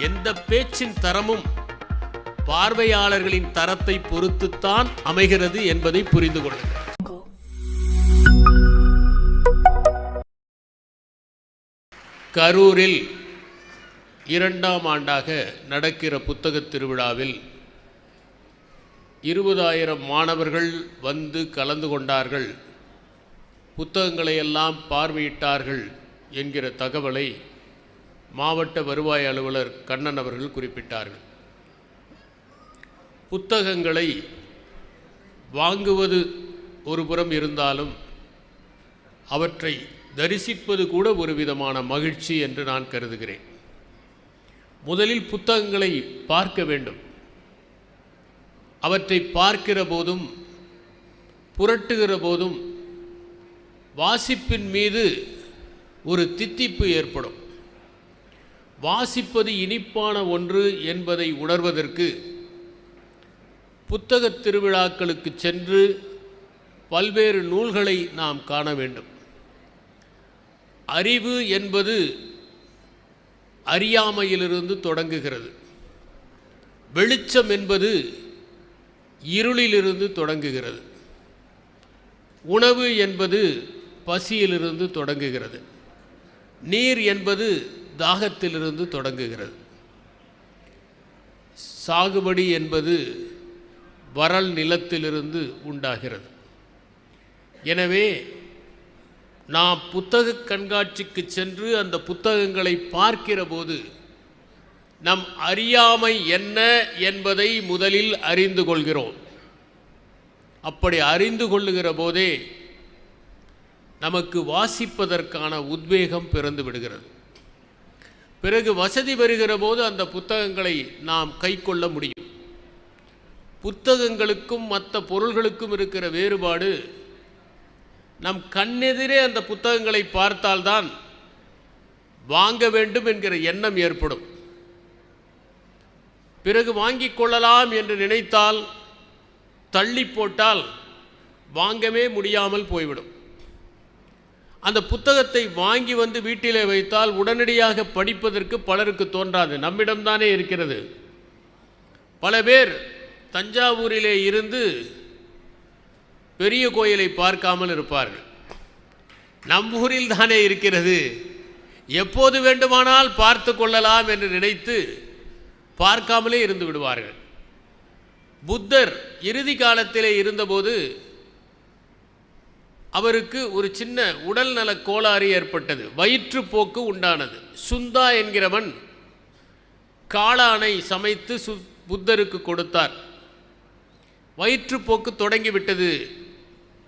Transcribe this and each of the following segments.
எந்த பேச்சின் தரமும் பார்வையாளர்களின் தரத்தை பொறுத்துத்தான் அமைகிறது என்பதை புரிந்து கொள்ளுங்கள். கரூரில் இரண்டாம் ஆண்டாக நடக்கிற புத்தகத் திருவிழாவில் இருபதாயிரம் மாணவர்கள் வந்து கலந்து கொண்டார்கள். புத்தகங்களை எல்லாம் பார்வையிட்டார்கள் என்கிற தகவலை மாவட்ட வருவாய் அலுவலர் கண்ணன் அவர்கள் குறிப்பிட்டார்கள். புத்தகங்களை வாங்குவது ஒரு புறம் இருந்தாலும் அவற்றை தரிசிப்பது கூட ஒரு விதமான மகிழ்ச்சி என்று நான் கருதுகிறேன். முதலில் புத்தகங்களை பார்க்க வேண்டும். அவற்றை பார்க்கிற போதும் புரட்டுகிற போதும் வாசிப்பின் மீது ஒரு தித்திப்பு ஏற்படும். வாசிப்பது இனிப்பான ஒன்று என்பதை உணர்வதற்கு புத்தகத் திருவிழாக்களுக்கு சென்று பல்வேறு நூல்களை நாம் காண வேண்டும். அறிவு என்பது அறியாமையிலிருந்து தொடங்குகிறது. வெளிச்சம் என்பது இருளிலிருந்து தொடங்குகிறது. உணவு என்பது பசியிலிருந்து தொடங்குகிறது. நீர் என்பது தாகத்திலிருந்து தொடங்குகிறது. சாகுபடி என்பது வறல் நிலத்திலிருந்து உண்டாகிறது. எனவே நாம் புத்தக கண்காட்சிக்கு சென்று அந்த புத்தகங்களை பார்க்கிற போது நம் அறியாமை என்ன என்பதை முதலில் அறிந்து கொள்கிறோம். அப்படி அறிந்து கொள்ளுகிற போதே நமக்கு வாசிப்பதற்கான உத்வேகம் பிறந்து விடுகிறது. பிறகு வசதி பெறுகிற போது அந்த புத்தகங்களை நாம் கைக்கொள்ள முடியும். புத்தகங்களுக்கும் மற்ற பொருள்களுக்கும் இருக்கிற வேறுபாடு நம் கண்ணெதிரே அந்த புத்தகங்களை பார்த்தால்தான் வாங்க வேண்டும் என்கிற எண்ணம் ஏற்படும். பிறகு வாங்கிக் கொள்ளலாம் என்று நினைத்தால் தள்ளி போட்டால் வாங்கவே முடியாமல் போய்விடும். அந்த புத்தகத்தை வாங்கி வந்து வீட்டிலே வைத்தால் உடனடியாக படிப்பதற்கு பலருக்கு தோன்றாது. நம்மிடம்தானே இருக்கிறது. பல பேர் தஞ்சாவூரிலே இருந்து பெரிய கோயிலை பார்க்காமல் இருப்பார்கள். நம் ஊரில் தானே இருக்கிறது. எப்போது வேண்டுமானால் பார்த்து கொள்ளலாம் என்று நினைத்து பார்க்காமலே இருந்து விடுவார்கள். புத்தர் இறுதி காலத்திலே இருந்தபோது அவருக்கு ஒரு சின்ன உடல் நலக் கோளாறு ஏற்பட்டது. வயிற்றுப்போக்கு உண்டானது. சுந்தா என்கிறவன் காளானை சமைத்து சு புத்தருக்கு கொடுத்தார். வயிற்றுப்போக்கு தொடங்கிவிட்டது.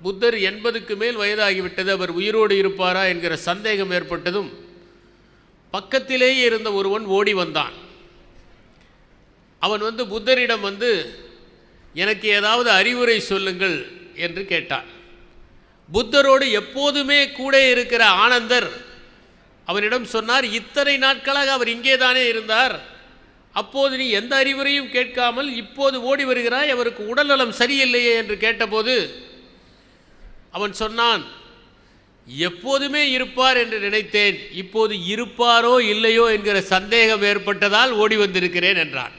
புத்தர் எண்பதுக்கு மேல் வயதாகிவிட்டது. அவர் உயிரோடு இருப்பாரா என்கிற சந்தேகம் ஏற்பட்டதும் பக்கத்திலேயே இருந்த ஒருவன் ஓடி வந்தான். அவன் வந்து புத்தரிடம் வந்து எனக்கு ஏதாவது அறிவுரை சொல்லுங்கள் என்று கேட்டான். புத்தரோடு எப்போதுமே கூட இருக்கிற ஆனந்தர் அவனிடம் சொன்னார் இத்தனை நாட்களாக அவர் இங்கே தானே இருந்தார். அப்போது நீ எந்த அறிவுரையும் கேட்காமல் இப்போது ஓடி வருகிறாய். அவருக்கு உடல்நலம் சரியில்லையே என்று கேட்டபோது அவன் சொன்னான் எப்போதுமே இருப்பார் என்று நினைத்தேன். இப்போது இருப்பாரோ இல்லையோ என்கிற சந்தேகம் ஏற்பட்டதால் ஓடி வந்திருக்கிறேன் என்றான்.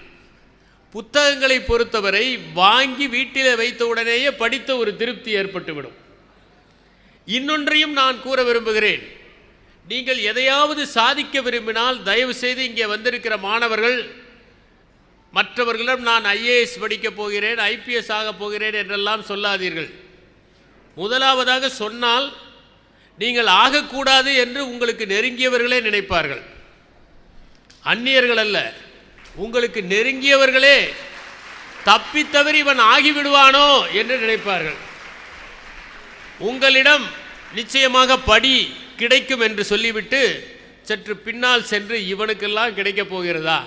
புத்தகங்களை பொறுத்தவரை வாங்கி வீட்டில் வைத்தவுடனேயே படித்த ஒரு திருப்தி ஏற்பட்டுவிடும். இன்னொன்றையும் நான் கூற விரும்புகிறேன். நீங்கள் எதையாவது சாதிக்க விரும்பினால் தயவு செய்து இங்கே வந்திருக்கிற மாணவர்கள் மற்றவர்களிடம் நான் ஐஏஎஸ் படிக்கப் போகிறேன் ஐபிஎஸ் ஆகப் போகிறேன் என்றெல்லாம் சொல்லாதீர்கள். முதலாவதாக சொன்னால் நீங்கள் ஆகக்கூடாது என்று உங்களுக்கு நெருங்கியவர்களே நினைப்பார்கள். அந்நியர்கள் அல்ல உங்களுக்கு நெருங்கியவர்களே தப்பித்தவறி இவன் ஆகிவிடுவானோ என்று நினைப்பார்கள். உங்களிடம் நிச்சயமாக படி கிடைக்கும் என்று சொல்லிவிட்டு சற்று பின்னால் சென்று இவனுக்கெல்லாம் கிடைக்கப் போகிறதா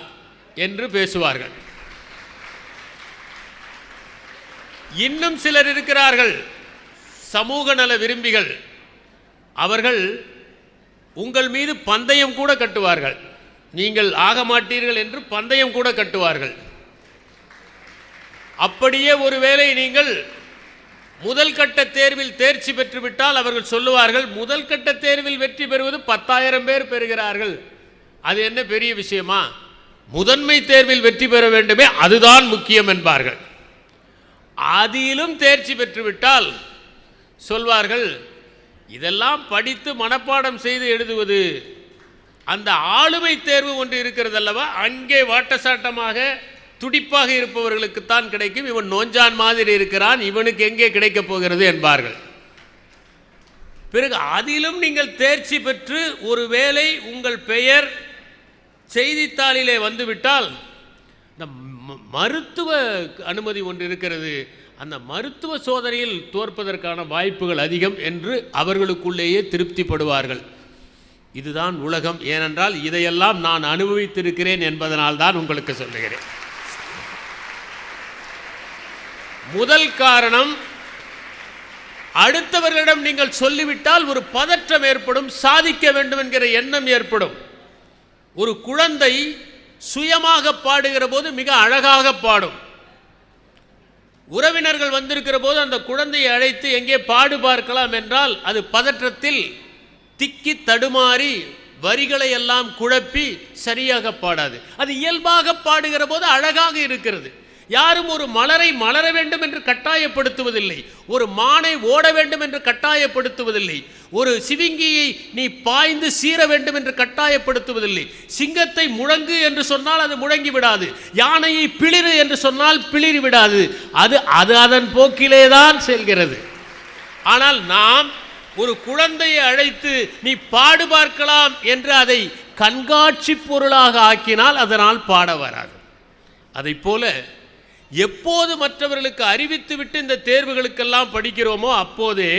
என்று பேசுவார்கள். இன்னும் சிலர் இருக்கிறார்கள். சமூக நல விரும்பிகள். அவர்கள் உங்கள் மீது பந்தயம் கூட கட்டுவார்கள். நீங்கள் ஆக மாட்டீர்கள் என்று பந்தயம் கூட கட்டுவார்கள். அப்படியே ஒருவேளை நீங்கள் முதல் கட்ட தேர்வில் தேர்ச்சி பெற்றுவிட்டால் அவர்கள் சொல்லுவார்கள் முதல் கட்ட தேர்வில் வெற்றி பெறுவது பத்தாயிரம் பேர் பெறுகிறார்கள். அது என்ன பெரிய விஷயமா? முதன்மை தேர்வில் வெற்றி பெற வேண்டுமே அதுதான் முக்கியம் என்பார்கள். அதிலும் தேர்ச்சி பெற்றுவிட்டால் சொல்வார்கள் இதெல்லாம் படித்து மனப்பாடம் செய்து எழுதுவது அந்த ஆளுமை தேர்வு ஒன்று இருக்கிறது அல்லவா அங்கே வாட்டசாட்டமாக துடிப்பாக இருப்பவர்களுக்குத்தான் கிடைக்கும். இவன் நோஞ்சான் மாதிரி இருக்கிறான். இவனுக்கு எங்கே கிடைக்கப் போகிறது என்பார்கள். பிறகு அதிலும் நீங்கள் தேர்ச்சி பெற்று ஒருவேளை உங்கள் பெயர் செய்தித்தாளிலே வந்துவிட்டால் இந்த ம- மருத்துவ அனுமதி ஒன்று இருக்கிறது. அந்த மருத்துவ சோதனையில் தோற்பதற்கான வாய்ப்புகள் அதிகம் என்று அவர்களுக்குள்ளேயே திருப்திப்படுவார்கள். இதுதான் உலகம். ஏனென்றால் இதையெல்லாம் நான் அனுபவித்திருக்கிறேன் என்பதனால் தான் உங்களுக்கு சொல்லுகிறேன். முதல் காரணம் அடுத்தவர்களிடம் நீங்கள் சொல்லிவிட்டால் ஒரு பதற்றம் ஏற்படும் சாதிக்க வேண்டும் என்கிற எண்ணம் ஏற்படும். ஒரு குழந்தை சுயமாக பாடுகிற போது மிக அழகாக பாடும். உறவினர்கள் வந்திருக்கிற போது அந்த குழந்தையை அழைத்து எங்கே பாடு பார்க்கலாம் என்றால் அது பதற்றத்தில் திக்கி தடுமாறி வரிகளை எல்லாம் குழப்பி சரியாக பாடாது. அது இயல்பாக பாடுகிற போது அழகாக இருக்கிறது. யாரும் ஒரு மலரை மலர வேண்டும் என்று கட்டாயப்படுத்துவதில்லை. ஒரு மானை ஓட வேண்டும் என்று கட்டாயப்படுத்துவதில்லை. ஒரு சிவிங்கியை நீ பாய்ந்து சீர வேண்டும் என்று கட்டாயப்படுத்துவதில்லை. சிங்கத்தை முழங்கு என்று சொன்னால் அது முழங்கி விடாது. யானையை பிளிரு என்று சொன்னால் பிளிரி விடாது. அது அது அதன் போக்கிலே தான் செல்கிறது. ஆனால் நாம் ஒரு குழந்தையை அழைத்து நீ பாடு பார்க்கலாம் என்று அதை கண்காட்சி பொருளாக ஆக்கினால் அதனால் பாட வராது. அதை போல எப்போது மற்றவர்களுக்கு அறிவித்துவிட்டு இந்த தேர்வுகளுக்கெல்லாம் படிக்கிறோமோ அப்போதே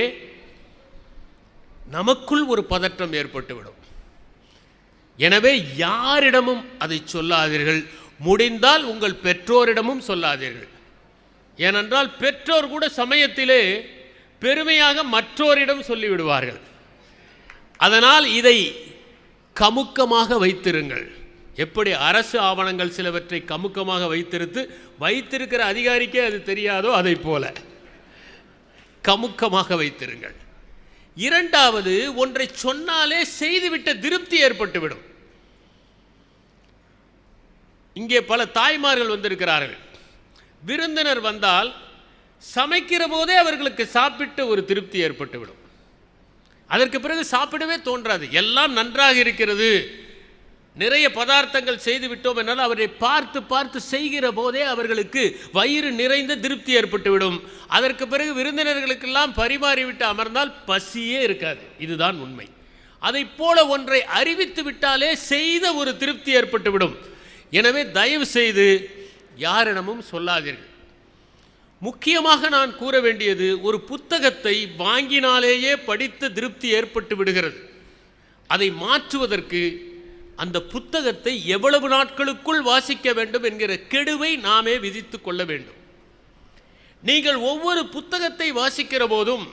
நமக்குள் ஒரு பதற்றம் ஏற்பட்டுவிடும். எனவே யாரிடமும் அதை சொல்லாதீர்கள். முடிந்தால் உங்கள் பெற்றோரிடமும் சொல்லாதீர்கள். ஏனென்றால் பெற்றோர் கூட சமயத்திலே பெருமையாக மற்றோரிடம் சொல்லிவிடுவார்கள். அதனால் இதை கமுக்கமாக வைத்திருங்கள். எப்படி அரசு ஆவணங்கள் சிலவற்றை கமுக்கமாக வைத்திருத்து வைத்திருக்கிற அதிகாரிக்கே அது தெரியாதோ அதை போல. கமுக்கமாக வைத்திருங்கள். இரண்டாவது ஒன்றை சொன்னாலே செய்துவிட்ட திருப்தி ஏற்பட்டுவிடும். இங்கே பல தாய்மார்கள் வந்திருக்கிறார்கள். விருந்தினர் வந்தால் சமைக்கிற போதே அவர்களுக்கு சாப்பிட்டு ஒரு திருப்தி ஏற்பட்டுவிடும். அதற்கு பிறகு சாப்பிடவே தோன்றாது. எல்லாம் நன்றாக இருக்கிறது. நிறைய பதார்த்தங்கள் செய்து விட்டோம் என்றால் அவரை பார்த்து பார்த்து செய்கிற போதே அவர்களுக்கு வயிறு நிறைந்த திருப்தி ஏற்பட்டுவிடும். அதற்கு பிறகு விருந்தினர்களுக்கெல்லாம் பரிமாறிவிட்டு அமர்ந்தால் பசியே இருக்காது. இதுதான் உண்மை. அதைப் போல ஒன்றை அறிவித்து விட்டாலே செய்த ஒரு திருப்தி ஏற்பட்டுவிடும். எனவே தயவு செய்து யாரிடமும் சொல்லாதீர்கள். முக்கியமாக நான் கூற வேண்டியது ஒரு புத்தகத்தை வாங்கினாலேயே படித்த திருப்தி ஏற்பட்டு விடுகிறது. அதை மாற்றுவதற்கு அந்த புத்தகத்தை எவ்வளவு நாட்களுக்குள் வாசிக்க வேண்டும் என்கிற கெடுவை நாமே விதித்து கொள்ள வேண்டும். நீங்கள் ஒவ்வொரு புத்தகத்தை வாசிக்கிற போதும்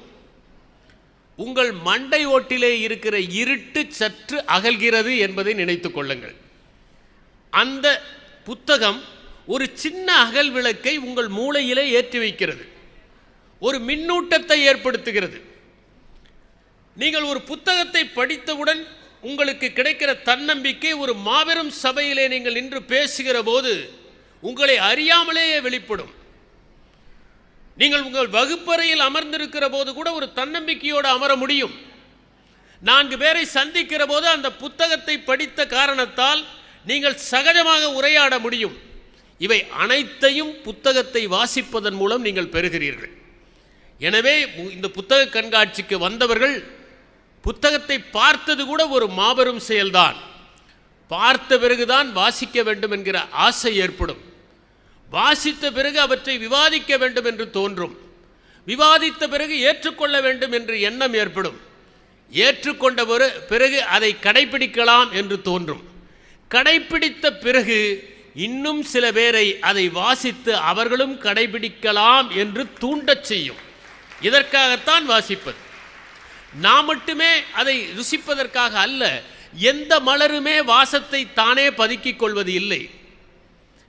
உங்கள் மண்டை ஓட்டிலே இருக்கிற இருட்டு சற்று அகல்கிறது என்பதை நினைத்து கொள்ளுங்கள். அந்த புத்தகம் ஒரு சின்ன அகல் விளக்கை உங்கள் மூளையிலே ஏற்றி வைக்கிறது. ஒரு மின்னூட்டத்தை ஏற்படுத்துகிறது. நீங்கள் ஒரு புத்தகத்தை படித்தவுடன் உங்களுக்கு கிடைக்கிற தன்னம்பிக்கை ஒரு மாபெரும் சபையிலே நீங்கள் நின்று பேசுகிற போது உங்களை அறியாமலேயே வெளிப்படும். நீங்கள் உங்கள் வகுப்பறையில் அமர்ந்திருக்கிற போது கூட ஒரு தன்னம்பிக்கையோடு அமர முடியும். நான்கு பேரை சந்திக்கிற போது அந்த புத்தகத்தை படித்த காரணத்தால் நீங்கள் சகஜமாக உரையாட முடியும். இவை அனைத்தையும் புத்தகத்தை வாசிப்பதன் மூலம் நீங்கள் பெறுகிறீர்கள். எனவே இந்த புத்தக கண்காட்சிக்கு வந்தவர்கள் புத்தகத்தை பார்த்தது கூட ஒரு மாபெரும் செயல்தான். பார்த்த பிறகுதான் வாசிக்க வேண்டும் என்கிற ஆசை ஏற்படும். வாசித்த பிறகு அவற்றை விவாதிக்க வேண்டும் என்று தோன்றும். விவாதித்த பிறகு ஏற்றுக்கொள்ள வேண்டும் என்று எண்ணம் ஏற்படும். ஏற்றுக்கொண்ட ஒரு பிறகு அதை கடைபிடிக்கலாம் என்று தோன்றும். கடைபிடித்த பிறகு இன்னும் சில பேரை அதை வாசித்து அவர்களும் கடைபிடிக்கலாம் என்று தூண்டச் செய்யும். இதற்காகத்தான் வாசிப்பது. நான் மட்டுமே அதை ருசிப்பதற்காக அல்ல எந்த மலருமே வாசத்தை தானே பதுக்கிக் கொள்வது இல்லை.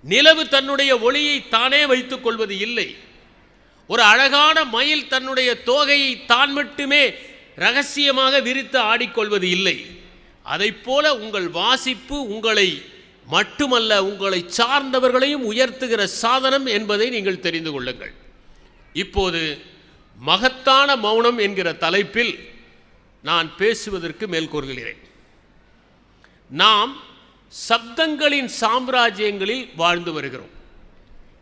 நிலவு தன்னுடைய ஒளியை தானே வைத்துக் கொள்வது இல்லை. ஒரு அழகான மயில் தன்னுடைய தோகையை தான் மட்டுமே ரகசியமாக விரித்து ஆடிக்கொள்வது இல்லை. அதைப் போல உங்கள் வாசிப்பு உங்களை மட்டுமல்ல உங்களை சார்ந்தவர்களையும் உயர்த்துகிற சாதனம் என்பதை நீங்கள் தெரிந்து கொள்ளுங்கள். இப்போது மகத்தான மௌனம் என்கிற தலைப்பில் நான் பேசுவதற்கு மேற்கோள்கிறேன் நாம் சப்தங்களின் சாம்ராஜ்யங்களில் வாழ்ந்து வருகிறோம்.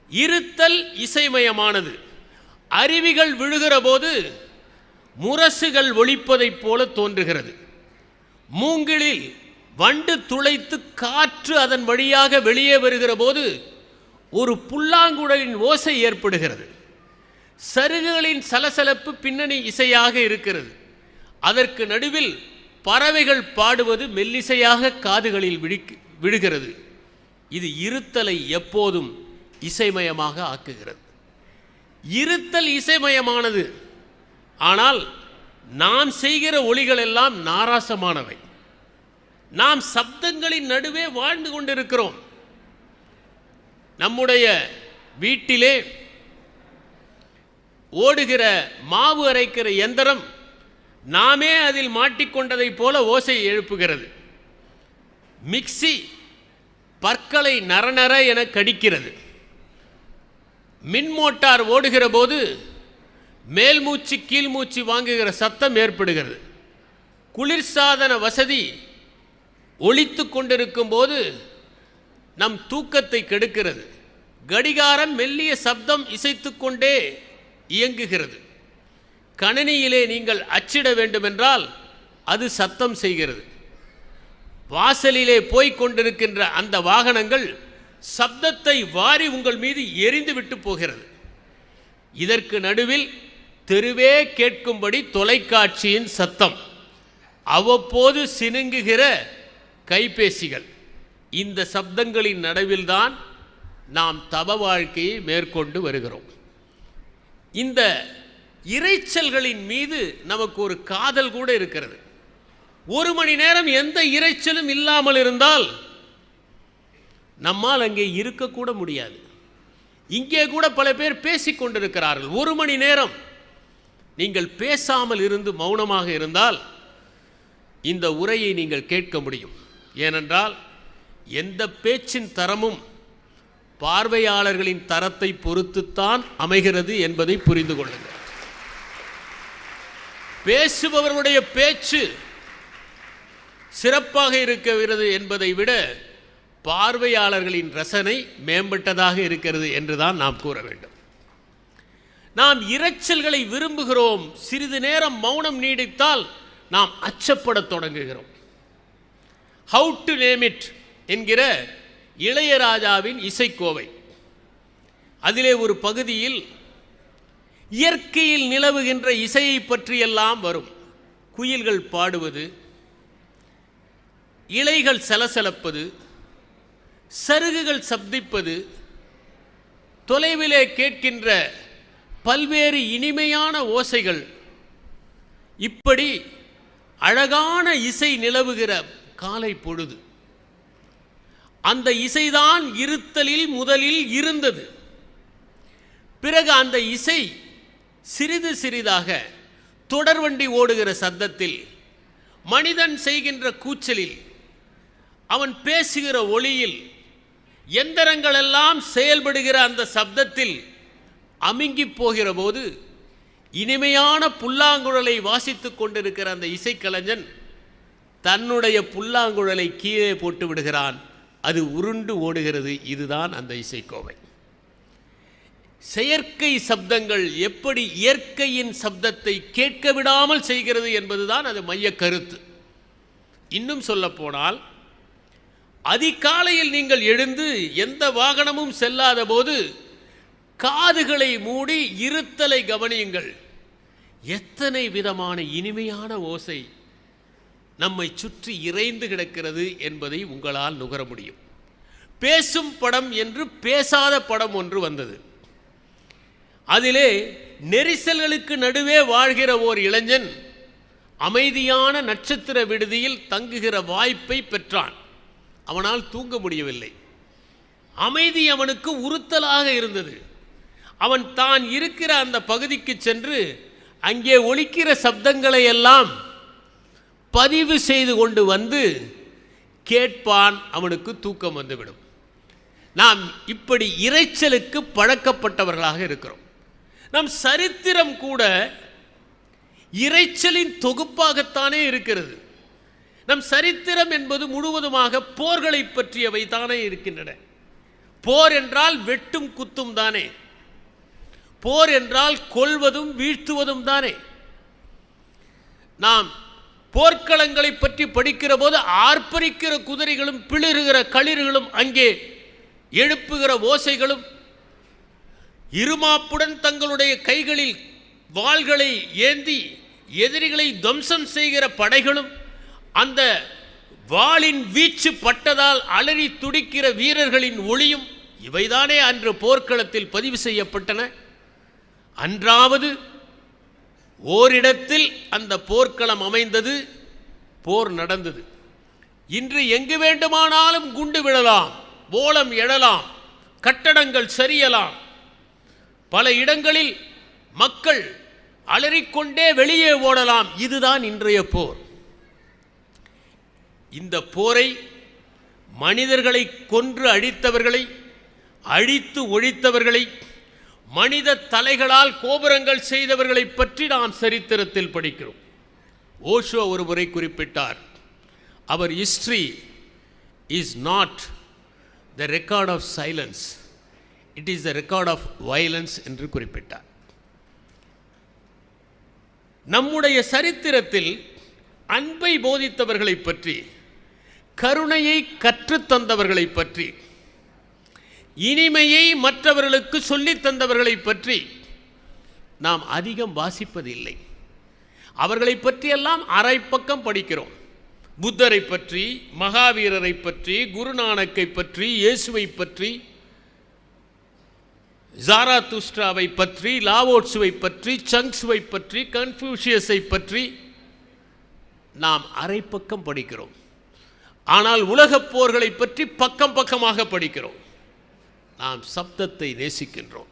இருத்தல் இசைமயமானது. அருவிகள் விழுகிற போது முரசுகள் ஒழிப்பதைப் போல தோன்றுகிறது. மூங்கிலில் வண்டு துளைத்து காற்று அதன் வழியாக வெளியே வருகிற போது ஒரு புல்லாங்குழலின் ஓசை ஏற்படுகிறது. சருகுகளின் சலசலப்பு பின்னணி இசையாக இருக்கிறது. அதற்கு நடுவில் பறவைகள் பாடுவது மெல்லிசையாக காதுகளில் விழிக்கு விழுகிறது இது இருத்தலை எப்போதும் இசைமயமாக ஆக்குகிறது. இருத்தல் இசைமயமானது. ஆனால் நாம் செய்கிற ஒளிகள் எல்லாம் நாராசமானவை. நாம் சப்தங்களின் நடுவே வாழ்ந்து கொண்டிருக்கிறோம். நம்முடைய வீட்டிலே ஓடுகிற மாவு அரைக்கிற எந்திரம் நாமே அதில் மாட்டிக்கொண்டதைப் போல ஓசை எழுப்புகிறது. மிக்ஸி பற்களை நரநர என கடிக்கிறது. மின் மோட்டார் ஓடுகிற போது மேல் மூச்சு கீழ் மூச்சு வாங்குகிற சத்தம் ஏற்படுகிறது. குளிர்சாதன வசதி ஒழித்து கொண்டிருக்கும் போது நம் தூக்கத்தை கெடுக்கிறது. கடிகாரம் மெல்லிய சப்தம் இசைத்து கொண்டே இயங்குகிறது. கணினியிலே நீங்கள் அச்சிட வேண்டுமென்றால் அது சத்தம் செய்கிறது. வாசலிலே போய்க் கொண்டிருக்கின்ற அந்த வாகனங்கள் சப்தத்தை வாரி உங்கள் மீது எரிந்து விட்டு போகிறது. இதற்கு நடுவில் தெருவே கேட்கும்படி தொலைக்காட்சியின் சத்தம். அவ்வப்போது சினுங்குகிற கைபேசிகள். இந்த சப்தங்களின் நடுவில்தான் நாம் தவ வாழ்க்கையை மேற்கொண்டு வருகிறோம். இந்த இரைச்சல்களின் மீது நமக்கு ஒரு காதல் கூட இருக்கிறது. ஒரு மணி நேரம் எந்த இரைச்சலும் இல்லாமல் இருந்தால் நம்மால் அங்கே இருக்கக்கூட முடியாது. இங்கே கூட பல பேர் பேசிக்கொண்டிருக்கிறார்கள் ஒரு மணி நேரம் நீங்கள் பேசாமல் இருந்து மௌனமாக இருந்தால் இந்த உரையை நீங்கள் கேட்க முடியும். ஏனென்றால் எந்த பேச்சின் தரமும் பார்வையாளர்களின் தரத்தை பொறுத்துத்தான் அமைகிறது என்பதை புரிந்து கொள்ளுங்கள். பேசுபவர்களுடைய பேச்சு சிறப்பாக இருக்கிறது என்பதை விட பார்வையாளர்களின் ரசனை மேம்பட்டதாக இருக்கிறது என்றுதான் நாம் கூற வேண்டும். நாம் இரைச்சல்களை விரும்புகிறோம் சிறிது நேரம் மௌனம் நீடித்தால் நாம் அச்சப்படத் தொடங்குகிறோம். ஹவு டு நேம் இட் என்கிற இளையராஜாவின் இசைக்கோவை. அதிலே ஒரு பகுதியில் இயற்கையில் நிலவுகின்ற இசையை பற்றியெல்லாம் வரும். குயில்கள் பாடுவது இலைகள் சலசலப்பது சருகுகள் சப்திப்பது தொலைவிலே கேட்கின்ற பல்வேறு இனிமையான ஓசைகள். இப்படி அழகான இசை நிலவுகிற காலை பொழுது. அந்த இசைதான் இருத்தலில் முதலில் இருந்தது. பிறகு அந்த இசை சிறிது சிறிதாக தொடர்வண்டி ஓடுகிற சத்தத்தில் மனிதன் செய்கின்ற கூச்சலில் அவன் பேசுகிற ஒளியில் எந்திரங்களெல்லாம் செயல்படுகிற அந்த சப்தத்தில் அமுங்கி போகிற போது இனிமையான புல்லாங்குழலை வாசித்து கொண்டிருக்கிற அந்த இசைக்கலைஞன் தன்னுடைய புல்லாங்குழலை கீழே போட்டு விடுகிறான். அது உருண்டு ஓடுகிறது இதுதான் அந்த இசைக்கோவை. செயற்கை சப்தங்கள் எப்படி இயற்கையின் சப்தத்தை கேட்க விடாமல் செய்கிறது என்பதுதான் அது மைய கருத்து. இன்னும் சொல்லப்போனால் அதிகாலையில் நீங்கள் எழுந்து எந்த வாகனமும் செல்லாத போது காதுகளை மூடி இருத்தலை கவனியுங்கள். எத்தனை விதமான இனிமையான ஓசை நம்மை சுற்றி இறைந்து கிடக்கிறது என்பதை உங்களால் நுகர முடியும். பேசும் படம் என்று பேசாத படம் ஒன்று வந்தது. அதிலே நெரிசல்களுக்கு நடுவே வாழ்கிற ஓர் இளைஞன் அமைதியான நட்சத்திர விடுதியில் தங்குகிற வாய்ப்பை பெற்றான். அவனால் தூங்க முடியவில்லை. அமைதி அவனுக்கு உறுத்தலாக இருந்தது. அவன் தான் இருக்கிற அந்த பகுதிக்கு சென்று அங்கே ஒழிக்கிற சப்தங்களை எல்லாம் பதிவு செய்து கொண்டு வந்து கேட்பான் அவனுக்கு தூக்கம் வந்துவிடும். நாம் இப்படி இரைச்சலுக்கு பழக்கப்பட்டவர்களாக இருக்கிறோம். நம் சரித்திரம் கூட இரைச்சலின் தொகுப்பாகத்தானே இருக்கிறது. நம் சரித்திரம் என்பது முழுவதுமாக போர்களை பற்றியவை தானே இருக்கின்றன. போர் என்றால் வெட்டும் குத்தும் தானே. போர் என்றால் கொல்வதும் வீழ்த்துவதும் தானே. நாம் போர்க்களங்களை பற்றி படிக்கிற போது ஆர்ப்பரிக்கிற குதிரைகளும் பிளிறுகிற களிர்களும் அங்கே எழுப்புகிற ஓசைகளும் இருமாப்புடன் தங்களுடைய கைகளில் வாள்களை ஏந்தி எதிரிகளை துவம்சம் செய்கிற படைகளும் அந்த வாளின் வீச்சு பட்டதால் அலறி துடிக்கிற வீரர்களின் ஒளியும் இவைதானே அன்று போர்க்களத்தில் பதிவு செய்யப்பட்டன. அன்றாவது ஓரிடத்தில் அந்த போர்க்களம் அமைந்தது போர் நடந்தது. இன்று எங்கு வேண்டுமானாலும் குண்டு விழலாம் ஓலம் எழலாம் கட்டடங்கள் சரியலாம். பல இடங்களில் மக்கள் அலறிக்கொண்டே வெளியே ஓடலாம். இதுதான் இன்றைய போர். இந்த போரை மனிதர்களை கொன்று அழித்தவர்களை அழித்து ஒழித்தவர்களை மனித தலைகளால் கோபுரங்கள் செய்தவர்களை பற்றி நாம் சரித்திரத்தில் படிக்கிறோம். ஓஷோ ஒரு முறை குறிப்பிட்டார் அவர் history is not the record of silence it is the record of violence என்று குறிப்பிட்டார். நம்முடைய சரித்திரத்தில் அன்பை போதித்தவர்களை பற்றி கருணையை கற்றுத்தந்தவர்களை பற்றி இனிமையை மற்றவர்களுக்கு சொல்லித் தந்தவர்களை பற்றி நாம் அதிகம் வாசிப்பதில்லை. அவர்களை பற்றியெல்லாம் அரை பக்கம் படிக்கிறோம். புத்தரை பற்றி மகாவீரரை பற்றி குருநானக்கை பற்றி இயேசுவை பற்றி ஜாராதுஸ்ட்ராவை பற்றி லாவோட்ஸுவை பற்றி சங்ஸுவை பற்றி கன்ஃபியூஷியஸை பற்றி நாம் அரை பக்கம் படிக்கிறோம். ஆனால் உலகப் போர்களை பற்றி பக்கம் பக்கமாக படிக்கிறோம். நாம் சப்தத்தை நேசிக்கின்றோம்.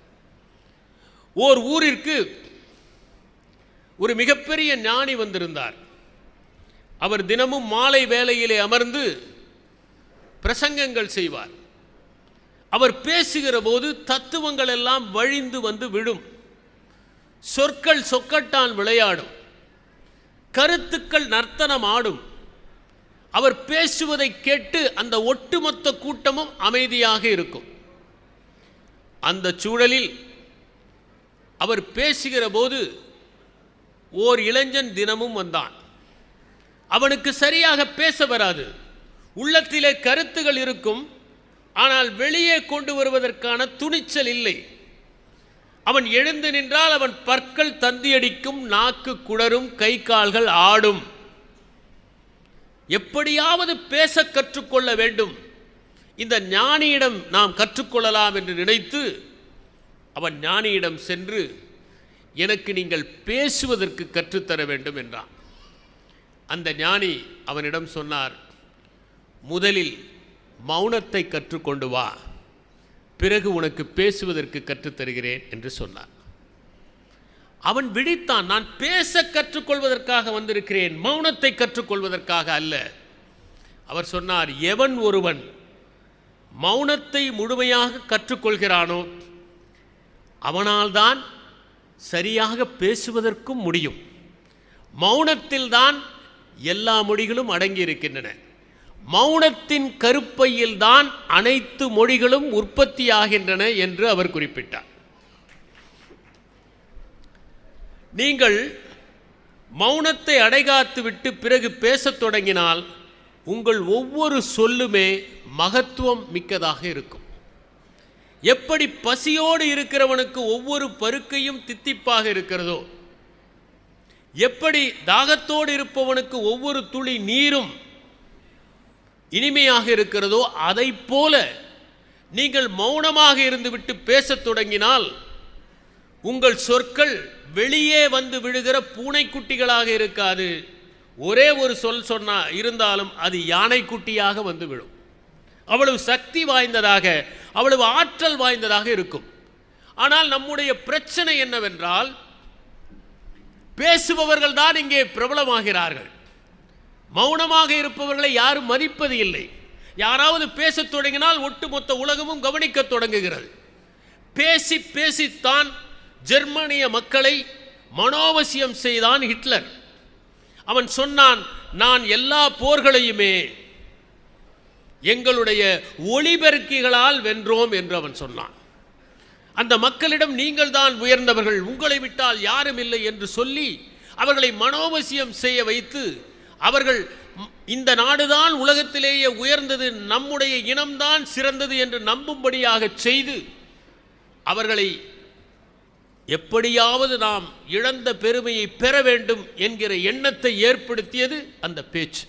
ஓர் ஊரிற்கு ஒரு மிகப்பெரிய ஞானி வந்திருந்தார். அவர் தினமும் மாலை வேளையிலே அமர்ந்து பிரசங்கங்கள் செய்வார். அவர் பேசுகிற போது தத்துவங்கள் எல்லாம் வழிந்து வந்து விடும். சொற்கள் சொக்கட்டான் விளையாடும். கருத்துக்கள் நர்த்தனம் ஆடும். அவர் பேசுவதை கேட்டு அந்த ஒட்டுமொத்த கூட்டமும் அமைதியாக இருக்கும். அந்த சூழலில் அவர் பேசுகிற போது ஓர் இளைஞன் தினமும் வந்தான். அவனுக்கு சரியாக பேச வராது. உள்ளத்திலே கருத்துகள் இருக்கும். ஆனால் வெளியே கொண்டு வருவதற்கான துணிச்சல் இல்லை. அவன் எழுந்து நின்றால் அவன் பற்கள் தந்தியடிக்கும் நாக்கு குடரும் கை கால்கள் ஆடும். எப்படியாவது பேச கற்றுக்கொள்ள வேண்டும். இந்த ஞானியிடம் நாம் கற்றுக்கொள்ளலாம் என்று நினைத்து அவன் ஞானியிடம் சென்று எனக்கு நீங்கள் பேசுவதற்கு கற்றுத்தர வேண்டும் என்றான். அந்த ஞானி அவனிடம் சொன்னார் முதலில் மௌனத்தை கற்றுக்கொண்டு வா. பிறகு உனக்கு பேசுவதற்கு கற்றுத்தருகிறேன் என்று சொன்னார் அவன் விழித்தான் நான் பேச கற்றுக்கொள்வதற்காக வந்திருக்கிறேன் மௌனத்தை கற்றுக்கொள்வதற்காக அல்ல. அவர் சொன்னார் எவன் ஒருவன் மௌனத்தை முழுமையாக கற்றுக்கொள்கிறானோ அவனால்தான் சரியாக பேசுவதற்கும் முடியும். மௌனத்தில்தான் எல்லா மொழிகளும் அடங்கியிருக்கின்றன. மௌனத்தின் கருப்பையில்தான் அனைத்து மொழிகளும் உற்பத்தியாகின்றன என்று அவர் குறிப்பிட்டார். நீங்கள் மௌனத்தை அடைகாத்துவிட்டு பிறகு பேசத் தொடங்கினால் உங்கள் ஒவ்வொரு சொல்லுமே மகத்துவம் மிக்கதாக இருக்கும். எப்படி பசியோடு இருக்கிறவனுக்கு ஒவ்வொரு பருக்கையும் தித்திப்பாக இருக்கிறதோ எப்படி தாகத்தோடு இருப்பவனுக்கு ஒவ்வொரு துளி நீரும் இனிமையாக இருக்கிறதோ அதை போல நீங்கள் மௌனமாக இருந்துவிட்டு பேசத் தொடங்கினால் உங்கள் சொற்கள் வெளியே வந்து விழுகிற பூனைக்குட்டிகளாக இருக்காது. ஒரே ஒரு சொல் சொன்னால் இருந்தாலும் அது யானைக்குட்டியாக வந்து விழும் அவ்வளவு சக்தி வாய்ந்ததாக அவ்வளவு ஆற்றல் வாய்ந்ததாக இருக்கும். ஆனால் நம்முடைய பிரச்சனை என்னவென்றால் பேசுபவர்கள் தான் இங்கே பிரபலமாகிறார்கள். மௌனமாக இருப்பவர்களை யாரும் மதிப்பது இல்லை. யாராவது பேசத் தொடங்கினால் ஒட்டுமொத்த உலகமும் கவனிக்கத் தொடங்குகிறது. பேசி பேசித்தான் ஜெர்மனிய மக்களை மனோவசியம் செய்தான் ஹிட்லர். அவன் சொன்னான் நான் எல்லா போர்களையுமே எங்களுடைய ஒளிபெருக்கிகளால் வென்றோம் என்று அவன் சொன்னான். அந்த மக்களிடம் நீங்கள் தான் உயர்ந்தவர்கள் உங்களை விட்டால் யாரும் இல்லை என்று சொல்லி அவர்களை மனோவசியம் செய்ய வைத்து அவர்கள் இந்த நாடுதான் உலகத்திலேயே உயர்ந்தது நம்முடைய இனம்தான் சிறந்தது என்று நம்பும்படியாக செய்து அவர்களை எப்படியாவது நாம் இழந்த பெருமையை பெற வேண்டும் என்கிற எண்ணத்தை ஏற்படுத்தியது அந்த பேச்சு.